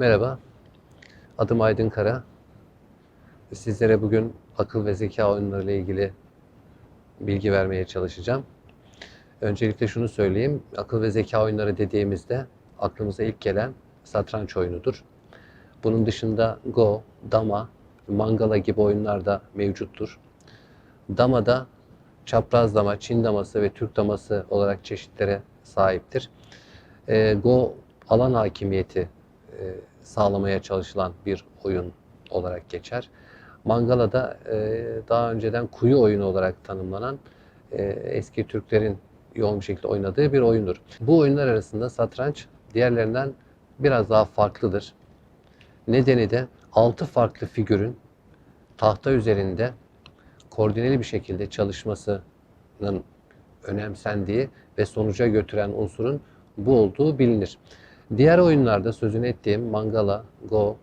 Merhaba, adım Aydın Kara. Sizlere bugün akıl ve zeka oyunları ile ilgili bilgi vermeye çalışacağım. Öncelikle şunu söyleyeyim, akıl ve zeka oyunları dediğimizde aklımıza ilk gelen satranç oyunudur. Bunun dışında Go, Dama, Mangala gibi oyunlar da mevcuttur. Damada çapraz dama, Çin daması ve Türk daması olarak çeşitlere sahiptir. Ee, Go alan hakimiyeti e, sağlamaya çalışılan bir oyun olarak geçer. Mangala da e, daha önceden kuyu oyunu olarak tanımlanan e, eski Türklerin yoğun bir şekilde oynadığı bir oyundur. Bu oyunlar arasında satranç diğerlerinden biraz daha farklıdır. Nedeni de 6 farklı figürün tahta üzerinde koordineli bir şekilde çalışmasının önemsendiği ve sonuca götüren unsurun bu olduğu bilinir. Diğer oyunlarda sözünü ettiğim Mangala, Go,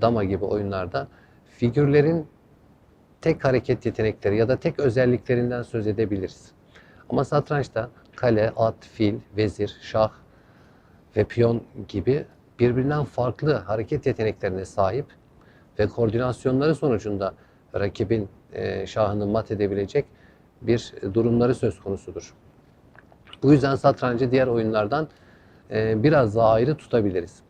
Dama gibi oyunlarda figürlerin tek hareket yetenekleri ya da tek özelliklerinden söz edebiliriz. Ama satrançta kale, at, fil, vezir, şah ve piyon gibi birbirinden farklı hareket yeteneklerine sahip ve koordinasyonları sonucunda rakibin e, şahını mat edebilecek bir durumları söz konusudur. Bu yüzden satrancı diğer oyunlardan biraz daha ayrı tutabiliriz.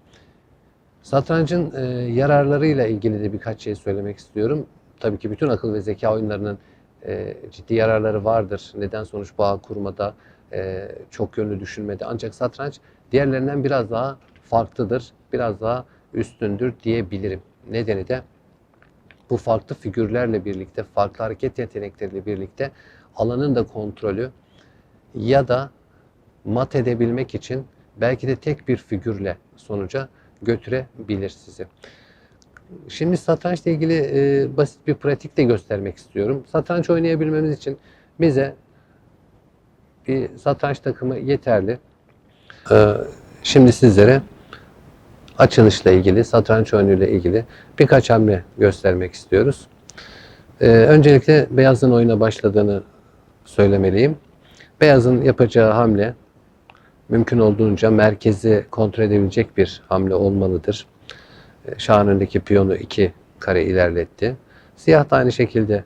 Satrancın e, yararlarıyla ilgili de birkaç şey söylemek istiyorum. Tabii ki bütün akıl ve zeka oyunlarının e, ciddi yararları vardır. Neden sonuç bağı kurmada, e, çok yönlü düşünmede. Ancak satranç diğerlerinden biraz daha farklıdır, biraz daha üstündür diyebilirim. Nedeni de bu farklı figürlerle birlikte, farklı hareket yetenekleriyle birlikte alanın da kontrolü ya da mat edebilmek için belki de tek bir figürle sonuca götürebilir sizi. Şimdi satrançla ilgili e, basit bir pratik de göstermek istiyorum. Satranç oynayabilmemiz için bize bir satranç takımı yeterli. Ee, şimdi sizlere açılışla ilgili, satranç oyunuyla ilgili birkaç hamle göstermek istiyoruz. Ee, öncelikle beyazın oyuna başladığını söylemeliyim. Beyazın yapacağı hamle mümkün olduğunca merkezi kontrol edebilecek bir hamle olmalıdır. Ee, Şahın önündeki piyonu iki kare ilerletti. Siyah da aynı şekilde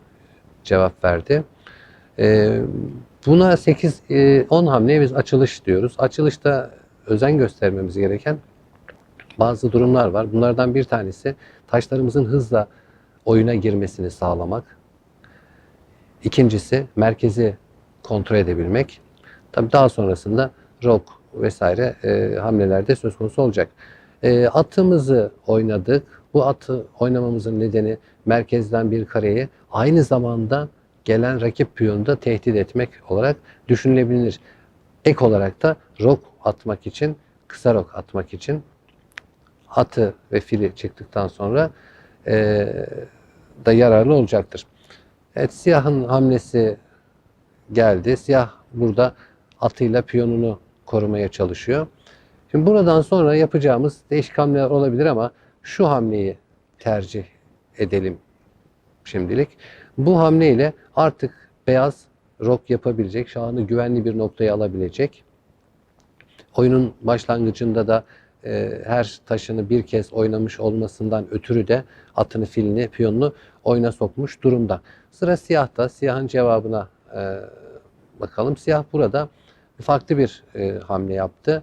cevap verdi. Ee, Buna 8-10 hamleye biz açılış diyoruz. Açılışta özen göstermemiz gereken bazı durumlar var. Bunlardan bir tanesi taşlarımızın hızla oyuna girmesini sağlamak. İkincisi merkezi kontrol edebilmek. Tabii daha sonrasında rok vesaire e, hamlelerde söz konusu olacak. E, atımızı oynadık. Bu atı oynamamızın nedeni merkezden bir kareyi aynı zamanda gelen rakip piyonu da tehdit etmek olarak düşünülebilir. Ek olarak da rok atmak için, kısa rok atmak için atı ve fili çıktıktan sonra e, da yararlı olacaktır. Evet siyahın hamlesi geldi. Siyah burada atıyla piyonunu korumaya çalışıyor. Şimdi buradan sonra yapacağımız değişik hamleler olabilir ama şu hamleyi tercih edelim şimdilik. Bu hamleyle artık beyaz rok yapabilecek, şahını güvenli bir noktaya alabilecek. Oyunun başlangıcında da e, her taşını bir kez oynamış olmasından ötürü de atını, filini, piyonunu oyuna sokmuş durumda. Sıra siyahta. Siyahın cevabına e, bakalım. Siyah burada farklı bir e, hamle yaptı.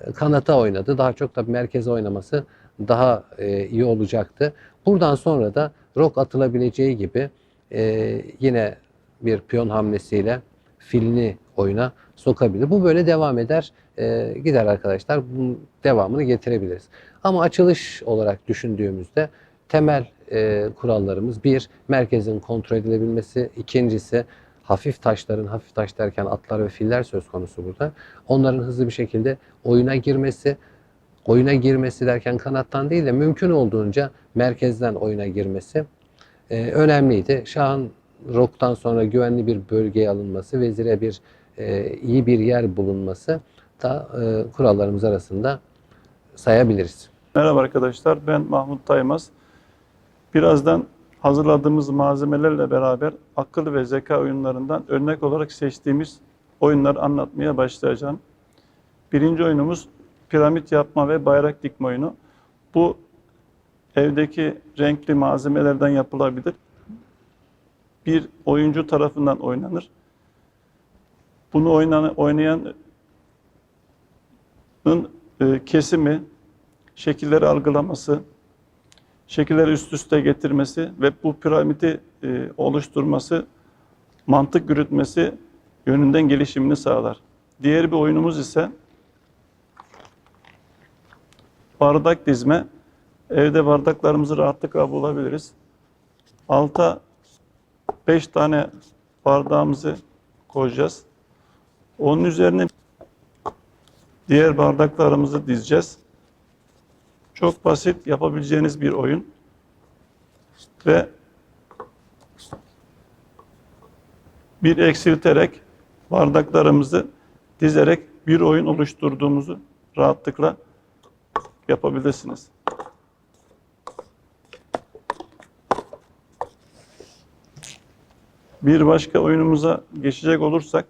E, Kanata oynadı. Daha çok tabii merkeze oynaması daha e, iyi olacaktı. Buradan sonra da rok atılabileceği gibi e, yine bir piyon hamlesiyle filini oyuna sokabilir. Bu böyle devam eder, e, gider arkadaşlar. Bunun devamını getirebiliriz. Ama açılış olarak düşündüğümüzde temel e, kurallarımız bir, merkezin kontrol edilebilmesi. ikincisi hafif taşların, hafif taş derken atlar ve filler söz konusu burada. Onların hızlı bir şekilde oyuna girmesi, oyuna girmesi derken kanattan değil de mümkün olduğunca merkezden oyuna girmesi e, önemliydi. Şahın roktan sonra güvenli bir bölgeye alınması, vezire bir e, iyi bir yer bulunması da e, kurallarımız arasında sayabiliriz. Merhaba arkadaşlar, ben Mahmut Taymaz. Birazdan hazırladığımız malzemelerle beraber akıl ve zeka oyunlarından örnek olarak seçtiğimiz oyunları anlatmaya başlayacağım. Birinci oyunumuz piramit yapma ve bayrak dikme oyunu. Bu evdeki renkli malzemelerden yapılabilir. Bir oyuncu tarafından oynanır. Bunu oynayan, oynayanın e, kesimi, şekilleri algılaması, şekilleri üst üste getirmesi ve bu piramidi e, oluşturması, mantık yürütmesi yönünden gelişimini sağlar. Diğer bir oyunumuz ise bardak dizme. Evde bardaklarımızı rahatlıkla bulabiliriz. Alta 5 tane bardağımızı koyacağız. Onun üzerine diğer bardaklarımızı dizeceğiz. Çok basit yapabileceğiniz bir oyun. Ve bir eksilterek bardaklarımızı dizerek bir oyun oluşturduğumuzu rahatlıkla yapabilirsiniz. Bir başka oyunumuza geçecek olursak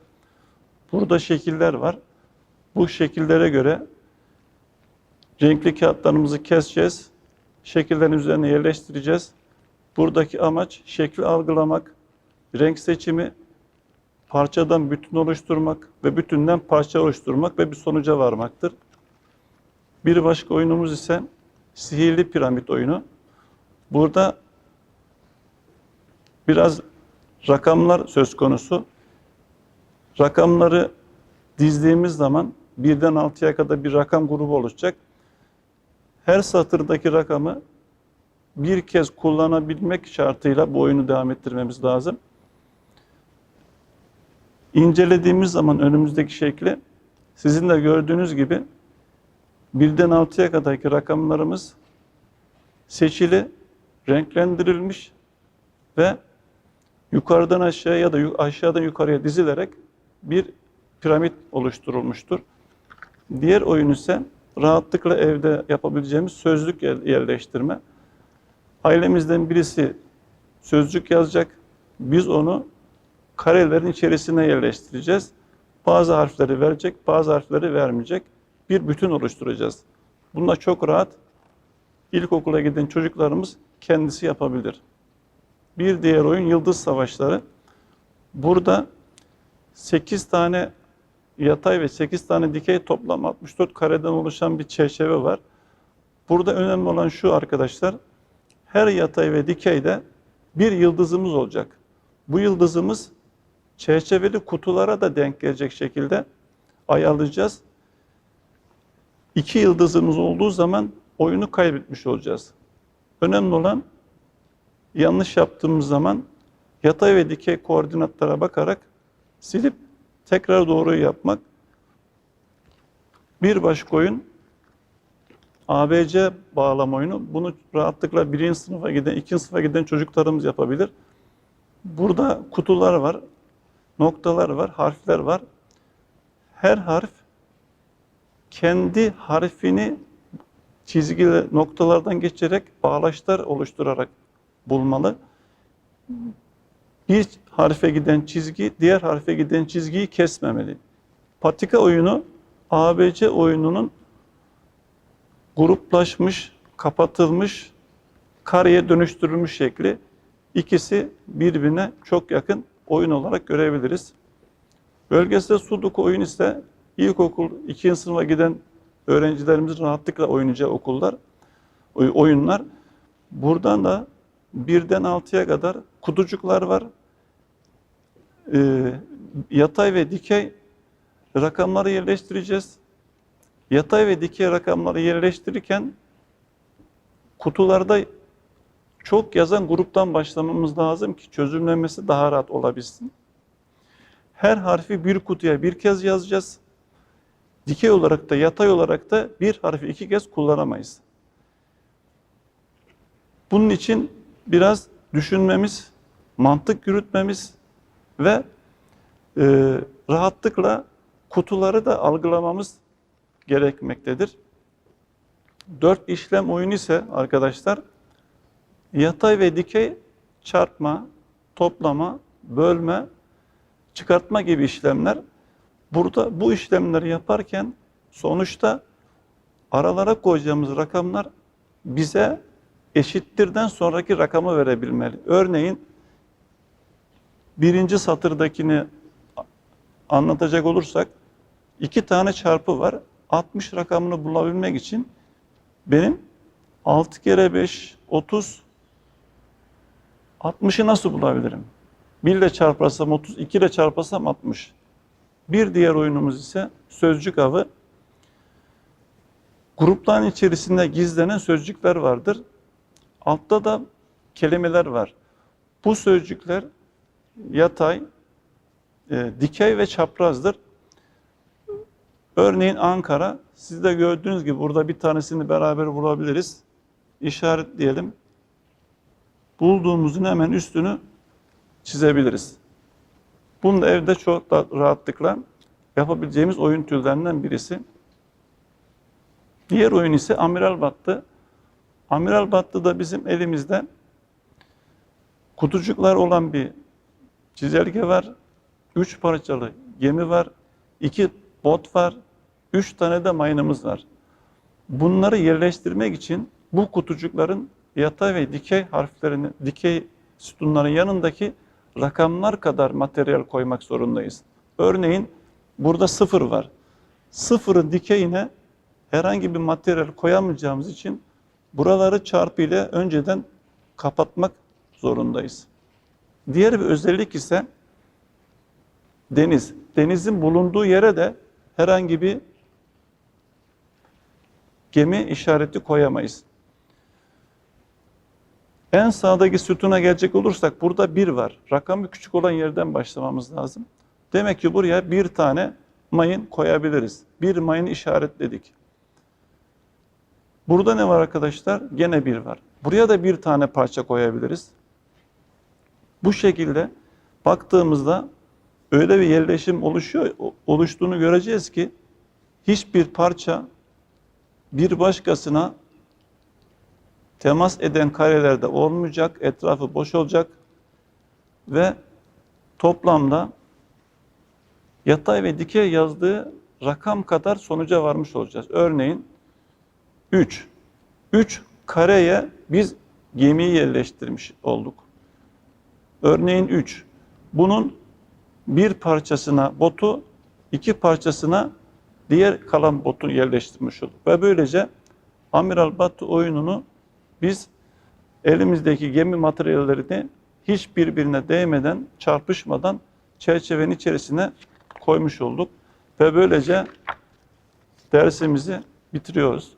burada şekiller var. Bu şekillere göre renkli kağıtlarımızı keseceğiz. Şekillerin üzerine yerleştireceğiz. Buradaki amaç şekli algılamak, renk seçimi, parçadan bütün oluşturmak ve bütünden parça oluşturmak ve bir sonuca varmaktır. Bir başka oyunumuz ise sihirli piramit oyunu. Burada biraz rakamlar söz konusu. Rakamları dizdiğimiz zaman birden altıya kadar bir rakam grubu oluşacak. Her satırdaki rakamı bir kez kullanabilmek şartıyla bu oyunu devam ettirmemiz lazım. İncelediğimiz zaman önümüzdeki şekli sizin de gördüğünüz gibi birden altıya kadarki rakamlarımız seçili, renklendirilmiş ve yukarıdan aşağıya ya da aşağıdan yukarıya dizilerek bir piramit oluşturulmuştur. Diğer oyun ise rahatlıkla evde yapabileceğimiz sözlük yer- yerleştirme. Ailemizden birisi sözcük yazacak. Biz onu karelerin içerisine yerleştireceğiz. Bazı harfleri verecek, bazı harfleri vermeyecek. Bir bütün oluşturacağız. Bunda çok rahat ilkokula giden çocuklarımız kendisi yapabilir. Bir diğer oyun Yıldız Savaşları. Burada 8 tane yatay ve 8 tane dikey toplam 64 kareden oluşan bir çerçeve var. Burada önemli olan şu arkadaşlar. Her yatay ve dikeyde bir yıldızımız olacak. Bu yıldızımız çerçeveli kutulara da denk gelecek şekilde ayarlayacağız. İki yıldızımız olduğu zaman oyunu kaybetmiş olacağız. Önemli olan yanlış yaptığımız zaman yatay ve dikey koordinatlara bakarak silip tekrar doğruyu yapmak. Bir başka oyun ABC bağlama oyunu. Bunu rahatlıkla birinci sınıfa giden, ikinci sınıfa giden çocuklarımız yapabilir. Burada kutular var, noktalar var, harfler var. Her harf kendi harfini çizgiyle noktalardan geçerek bağlaçlar oluşturarak bulmalı. Bir harfe giden çizgi diğer harfe giden çizgiyi kesmemeli. Patika oyunu ABC oyununun gruplaşmış, kapatılmış, kareye dönüştürülmüş şekli. İkisi birbirine çok yakın oyun olarak görebiliriz. Bölgesel sudoku oyun ise ilkokul 2. sınıfa giden öğrencilerimizin rahatlıkla oynayacağı okullar, oy- oyunlar. Buradan da birden 6'ya kadar kutucuklar var. Ee, yatay ve dikey rakamları yerleştireceğiz. Yatay ve dikey rakamları yerleştirirken kutularda çok yazan gruptan başlamamız lazım ki çözümlemesi daha rahat olabilsin. Her harfi bir kutuya bir kez yazacağız. Dikey olarak da yatay olarak da bir harfi iki kez kullanamayız. Bunun için biraz düşünmemiz, mantık yürütmemiz ve e, rahatlıkla kutuları da algılamamız gerekmektedir. Dört işlem oyunu ise arkadaşlar yatay ve dikey çarpma, toplama, bölme, çıkartma gibi işlemler. Burada bu işlemleri yaparken sonuçta aralara koyacağımız rakamlar bize eşittirden sonraki rakamı verebilmeli. Örneğin birinci satırdakini anlatacak olursak iki tane çarpı var. 60 rakamını bulabilmek için benim 6 kere 5 30 60'ı nasıl bulabilirim? 1 ile çarparsam 30, 2 ile çarparsam 60. Bir diğer oyunumuz ise sözcük avı. Grupların içerisinde gizlenen sözcükler vardır. Altta da kelimeler var. Bu sözcükler yatay, e, dikey ve çaprazdır. Örneğin Ankara, siz de gördüğünüz gibi burada bir tanesini beraber bulabiliriz. İşaretleyelim. Bulduğumuzun hemen üstünü çizebiliriz. Bunu da evde çok da rahatlıkla yapabileceğimiz oyun türlerinden birisi. Diğer oyun ise Amiral Battı. Amiral Battı da bizim elimizde kutucuklar olan bir çizelge var. Üç parçalı gemi var. iki bot var. Üç tane de mayınımız var. Bunları yerleştirmek için bu kutucukların yatay ve dikey harflerini, dikey sütunların yanındaki rakamlar kadar materyal koymak zorundayız. Örneğin burada sıfır var. Sıfırın dikeyine herhangi bir materyal koyamayacağımız için buraları çarpı ile önceden kapatmak zorundayız. Diğer bir özellik ise deniz. Denizin bulunduğu yere de herhangi bir gemi işareti koyamayız. En sağdaki sütuna gelecek olursak burada bir var. Rakamı küçük olan yerden başlamamız lazım. Demek ki buraya bir tane mayın koyabiliriz. Bir mayın işaretledik. Burada ne var arkadaşlar? Gene bir var. Buraya da bir tane parça koyabiliriz. Bu şekilde baktığımızda öyle bir yerleşim oluşuyor, oluştuğunu göreceğiz ki hiçbir parça bir başkasına temas eden karelerde olmayacak, etrafı boş olacak ve toplamda yatay ve dikey yazdığı rakam kadar sonuca varmış olacağız. Örneğin 3. 3 kareye biz gemiyi yerleştirmiş olduk. Örneğin 3. Bunun bir parçasına botu, iki parçasına diğer kalan botu yerleştirmiş olduk. Ve böylece Amiral Battı oyununu biz elimizdeki gemi materyallerini hiç birbirine değmeden, çarpışmadan çerçevenin içerisine koymuş olduk. Ve böylece dersimizi bitiriyoruz.